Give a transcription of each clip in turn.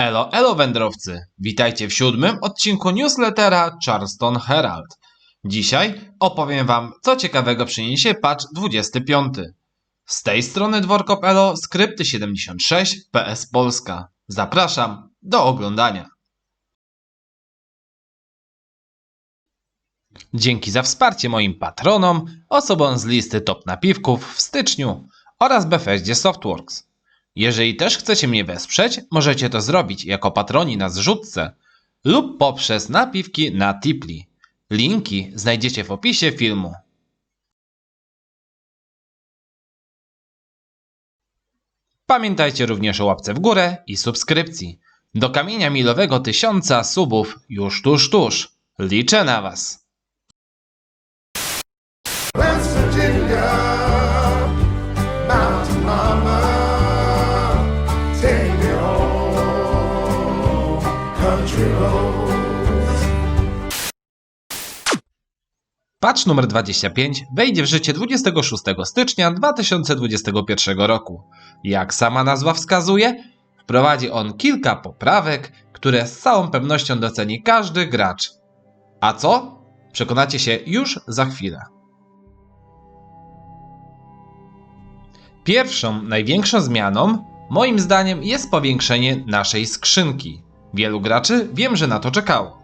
Elo, elo wędrowcy! Witajcie w siódmym odcinku newslettera Charleston Herald. Dzisiaj opowiem wam, co ciekawego przyniesie patch 25. Z tej strony dworkop.elo, skrypty 76, PS Polska. Zapraszam do oglądania. Dzięki za wsparcie moim patronom, osobom z listy top napiwków w styczniu oraz Bethesdzie Softworks. Jeżeli też chcecie mnie wesprzeć, możecie to zrobić jako patroni na zrzutce lub poprzez napiwki na Tipli. Linki znajdziecie w opisie filmu. Pamiętajcie również o łapce w górę i subskrypcji. Do kamienia milowego tysiąca subów już tuż tuż. Liczę na Was. Patch numer 25 wejdzie w życie 26 stycznia 2021 roku. Jak sama nazwa wskazuje, wprowadzi on kilka poprawek, które z całą pewnością doceni każdy gracz. A co? Przekonacie się już za chwilę. Pierwszą, największą zmianą, moim zdaniem, jest powiększenie naszej skrzynki. Wielu graczy wiem, że na to czekało.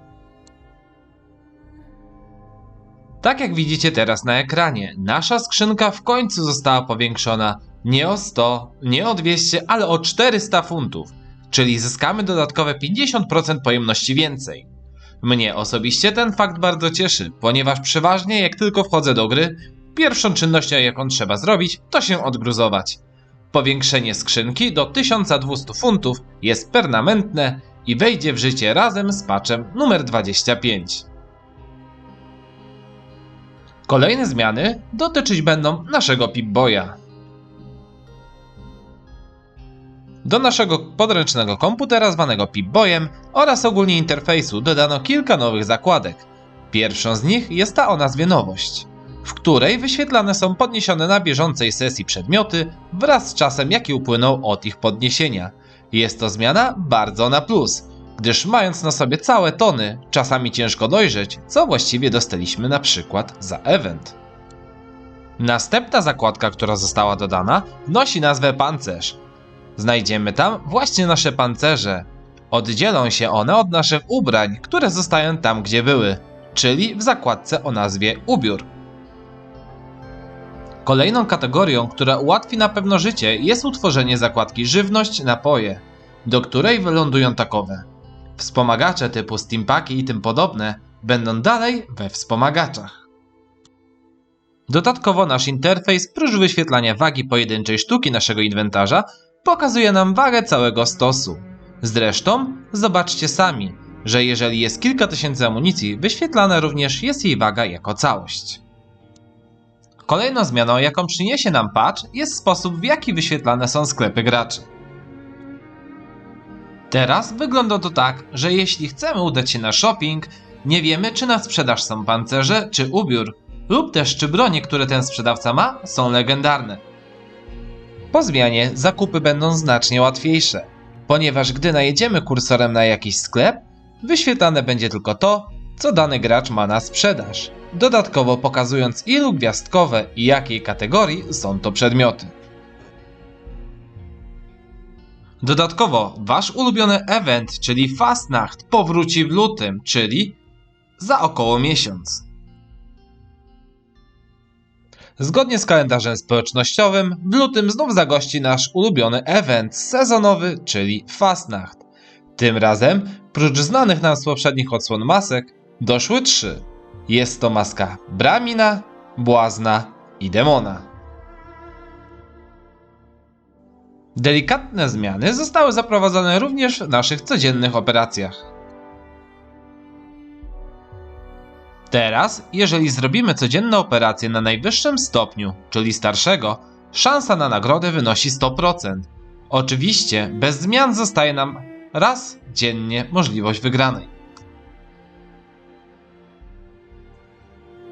Tak jak widzicie teraz na ekranie, nasza skrzynka w końcu została powiększona nie o 100, nie o 200, ale o 400 funtów, czyli zyskamy dodatkowe 50% pojemności więcej. Mnie osobiście ten fakt bardzo cieszy, ponieważ przeważnie jak tylko wchodzę do gry, pierwszą czynnością jaką trzeba zrobić to się odgruzować. Powiększenie skrzynki do 1200 funtów jest permanentne i wejdzie w życie razem z patchem numer 25. Kolejne zmiany dotyczyć będą naszego Pip-Boya. Do naszego podręcznego komputera zwanego Pip-Boyem oraz ogólnie interfejsu dodano kilka nowych zakładek. Pierwszą z nich jest ta o nazwie Nowość, w której wyświetlane są podniesione na bieżącej sesji przedmioty wraz z czasem jaki upłynął od ich podniesienia. Jest to zmiana bardzo na plus, gdyż mając na sobie całe tony, czasami ciężko dojrzeć, co właściwie dostaliśmy na przykład za event. Następna zakładka, która została dodana, nosi nazwę pancerz. Znajdziemy tam właśnie nasze pancerze. Oddzielą się one od naszych ubrań, które zostają tam, gdzie były, czyli w zakładce o nazwie ubiór. Kolejną kategorią, która ułatwi na pewno życie, jest utworzenie zakładki żywność, napoje, do której wylądują takowe. Wspomagacze typu steampaki i tym podobne będą dalej we wspomagaczach. Dodatkowo nasz interfejs, prócz wyświetlania wagi pojedynczej sztuki naszego inwentarza, pokazuje nam wagę całego stosu. Zresztą, zobaczcie sami, że jeżeli jest kilka tysięcy amunicji, wyświetlana również jest jej waga jako całość. Kolejną zmianą, jaką przyniesie nam patch, jest sposób, w jaki wyświetlane są sklepy graczy. Teraz wygląda to tak, że jeśli chcemy udać się na shopping, nie wiemy czy na sprzedaż są pancerze czy ubiór, lub też czy bronie, które ten sprzedawca ma, są legendarne. Po zmianie zakupy będą znacznie łatwiejsze, ponieważ gdy najedziemy kursorem na jakiś sklep, wyświetlane będzie tylko to, co dany gracz ma na sprzedaż, dodatkowo pokazując ilu gwiazdkowe i jakiej kategorii są to przedmioty. Dodatkowo, wasz ulubiony event, czyli Fastnacht, powróci w lutym, czyli za około miesiąc. Zgodnie z kalendarzem społecznościowym, w lutym znów zagości nasz ulubiony event sezonowy, czyli Fastnacht. Tym razem, prócz znanych nam z poprzednich odsłon masek, doszły trzy. Jest to maska Bramina, Błazna i Demona. Delikatne zmiany zostały zaprowadzone również w naszych codziennych operacjach. Teraz, jeżeli zrobimy codzienne operacje na najwyższym stopniu, czyli starszego, szansa na nagrodę wynosi 100%. Oczywiście, bez zmian zostaje nam raz dziennie możliwość wygranej.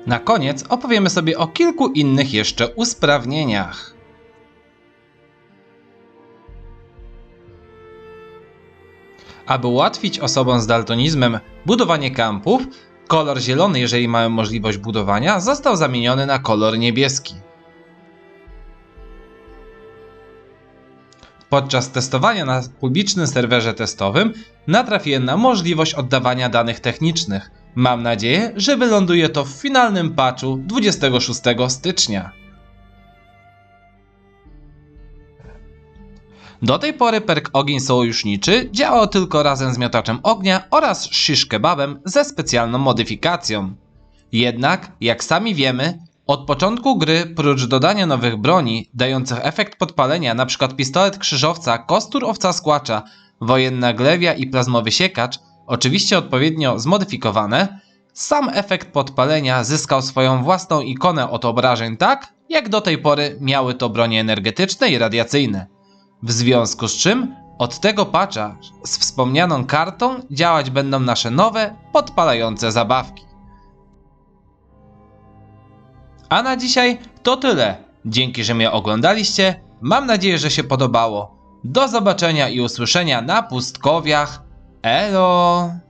Na koniec opowiemy sobie o kilku innych jeszcze usprawnieniach. Aby ułatwić osobom z daltonizmem budowanie kampów, kolor zielony, jeżeli mają możliwość budowania, został zamieniony na kolor niebieski. Podczas testowania na publicznym serwerze testowym natrafiłem na możliwość oddawania danych technicznych. Mam nadzieję, że wyląduje to w finalnym patchu 26 stycznia. Do tej pory perk Ogień Sojuszniczy działał tylko razem z miotaczem ognia oraz shish kebabem ze specjalną modyfikacją. Jednak, jak sami wiemy, od początku gry, prócz dodania nowych broni, dających efekt podpalenia, np. pistolet krzyżowca, kostur owca skłacza, wojenna glewia i plazmowy siekacz, oczywiście odpowiednio zmodyfikowane, sam efekt podpalenia zyskał swoją własną ikonę od obrażeń tak, jak do tej pory miały to bronie energetyczne i radiacyjne. W związku z czym od tego patcha z wspomnianą kartą działać będą nasze nowe, podpalające zabawki. A na dzisiaj to tyle. Dzięki, że mnie oglądaliście. Mam nadzieję, że się podobało. Do zobaczenia i usłyszenia na pustkowiach. Elo!